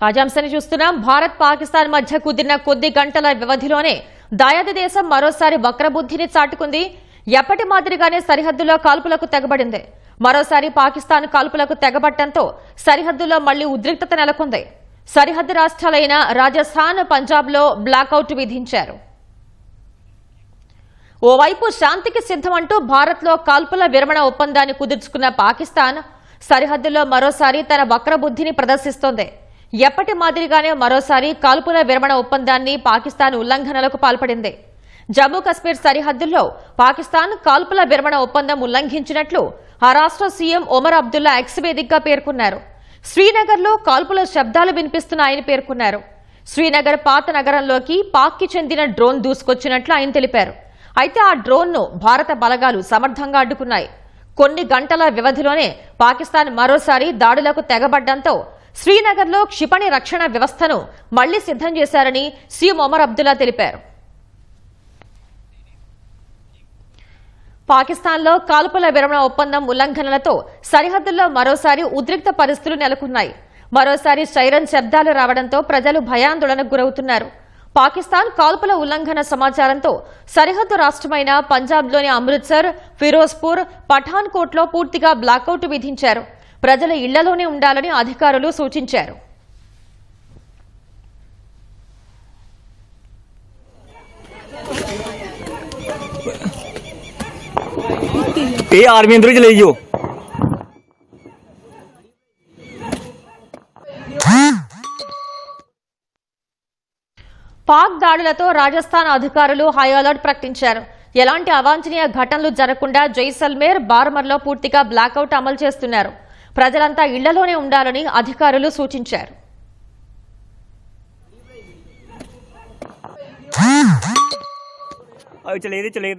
తాజాంశాన్ని చూస్తున్నాం. భారత్ పాకిస్తాన్ మధ్య కుదిరిన కొద్ది గంటల వ్యవధిలోనే దాయాది దేశం మరోసారి వక్రబుద్ధిని చాటుకుంది. ఎప్పటి మాదిరిగానే సరిహద్దులో కాల్పులకు తెగబడింది. మరోసారి పాకిస్తాన్ కాల్పులకు తెగబట్టంతో సరిహద్దులో మళ్ళీ ఉద్రిక్తత నెలకొంది. సరిహద్దు రాష్ట్రాలైన రాజస్థాన్ పంజాబ్లో బ్లాకౌట్ విధించారు. ఓవైపు శాంతికి సిద్ధమంటూ భారత్లో కాల్పుల విరమణ ఒప్పందాన్ని కుదుర్చుకున్న పాకిస్తాన్ సరిహద్దులో మరోసారి తన వక్రబుద్ధిని ప్రదర్శిస్తోంది. ఎప్పటి మాదిరిగానే మరోసారి కాల్పుల విరమణ ఒప్పందాన్ని పాకిస్తాన్ ఉల్లంఘనలకు పాల్పడింది. జమ్మూ కశ్మీర్ సరిహద్దుల్లో పాకిస్తాన్ కాల్పుల విరమణ ఒప్పందం ఉల్లంఘించినట్లు ఆ రాష్ట్ర సీఎం ఒమర్ అబ్దుల్లా ఎక్స్వేదిక్గా పేర్కొన్నారు. శ్రీనగర్లో కాల్పుల శబ్దాలు వినిపిస్తున్నాయని పేర్కొన్నారు. శ్రీనగర్ పాత నగరంలోకి పాక్కి చెందిన డ్రోన్ దూసుకొచ్చినట్లు ఆయన తెలిపారు. అయితే ఆ డ్రోన్ను భారత బలగాలు సమర్థంగా అడ్డుకున్నాయి. కొన్ని గంటల వ్యవధిలోనే పాకిస్తాన్ మరోసారి దాడులకు తెగబడ్డంతో శ్రీనగర్లో క్షిపణి రక్షణ వ్యవస్థను మళ్ళీ సిద్ధం చేశారని సీఎం ఒమర్ అబ్దుల్లా తెలిపారు. పాకిస్తాన్లో కాల్పుల విరమణ ఒప్పందం ఉల్లంఘనలతో సరిహద్దుల్లో మరోసారి ఉద్రిక్త పరిస్థితులు నెలకొన్నాయి. మరోసారి సైరన్ శబ్దాలు రావడంతో ప్రజలు భయాందోళనకు గురవుతున్నారు. పాకిస్తాన్ కాల్పుల ఉల్లంఘన సమాచారంతో సరిహద్దు రాష్ట్రమైన పంజాబ్లోని అమృత్సర్ ఫిరోజ్పూర్ పఠాన్కోట్లో పూర్తిగా బ్లాకౌట్ విధించారు. ప్రజలు ఇళ్లలోనే ఉండాలని అధికారులు సూచించారు ਇਹ ਆਰਮੀ ਅੰਦਰ ਹੀ ਚਲੇ ਜਾਓ పాక్ దాడులతో రాజస్థాన్ అధికారులు హై అలర్ట్ ప్రకటించారు ఎలాంటి అవాంఛనీయ ఘటనలు జరగకుండా జైసల్మేర్ బార్మర్లో పూర్తిగా బ్లాకౌట్ అమలు చేస్తున్నారు ప్రజలంతా ఇళ్ళలోనే ఉండాలని అధికారులు సూచించారు. चले चले